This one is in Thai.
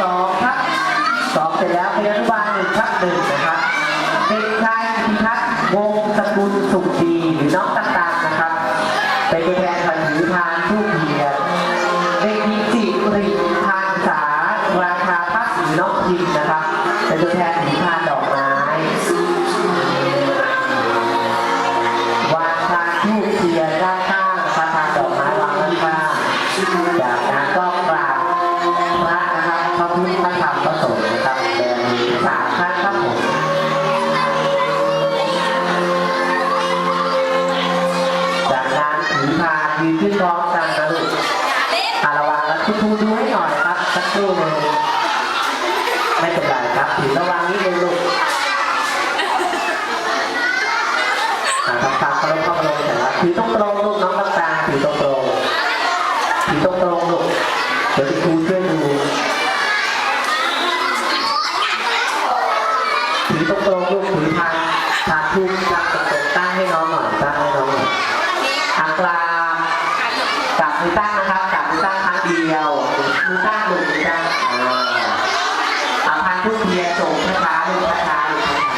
สองครับสองเสร็จแล้วเป็นอนุบาลหนึ่งครับหนึ่งนะครับเด็กชายพิทักษ์วงศ์สกุลสุขดีหรือน้องต่างๆนะครับ เป็นตัวแทนขันถือทานผู้เพียรเด็กหญิงจิริทานสาราชาพักหรือน้องพิมนะครับ เป็นตัวแทนถือทานดอกไม้วางทางทูบเทียนด้านข้างพระทานดอกไม้วางด้านข้างจากนั้นก็กราบพระนะครับพ ระพุทธพระธรรมพระสงฆ์นะครับเดินสามครั้งครับผมจากนั้นถือพายืนขึ้นร้อมกันนะลูกอาระวังแล้วคุณครูดูให้หน่อยครับสักครู่หนึงไม่เป็นไรครับถือระวังนิดนึงลูกอ่าทำตามเคารพเข้ามาลงแต่ละถือตรงตรงๆลูกน้องตางๆถือตรงตรงถือตรงตรงๆลูกเดี๋ยวคุณครูช่วยดู ถือตรงตรงลูกถือทางทางทุกทางตรงตรงตั้งให้น้องหน่อยตั้งให้น้องหน่อยทางกลางจับมือตั้งนะครับจับมือตั้งครั้งเดียวมือตั้งลูกมือตั้งอ่าเอาทางทุกเทียนส่งช้าๆลูกช้าๆลูกช้าๆช้า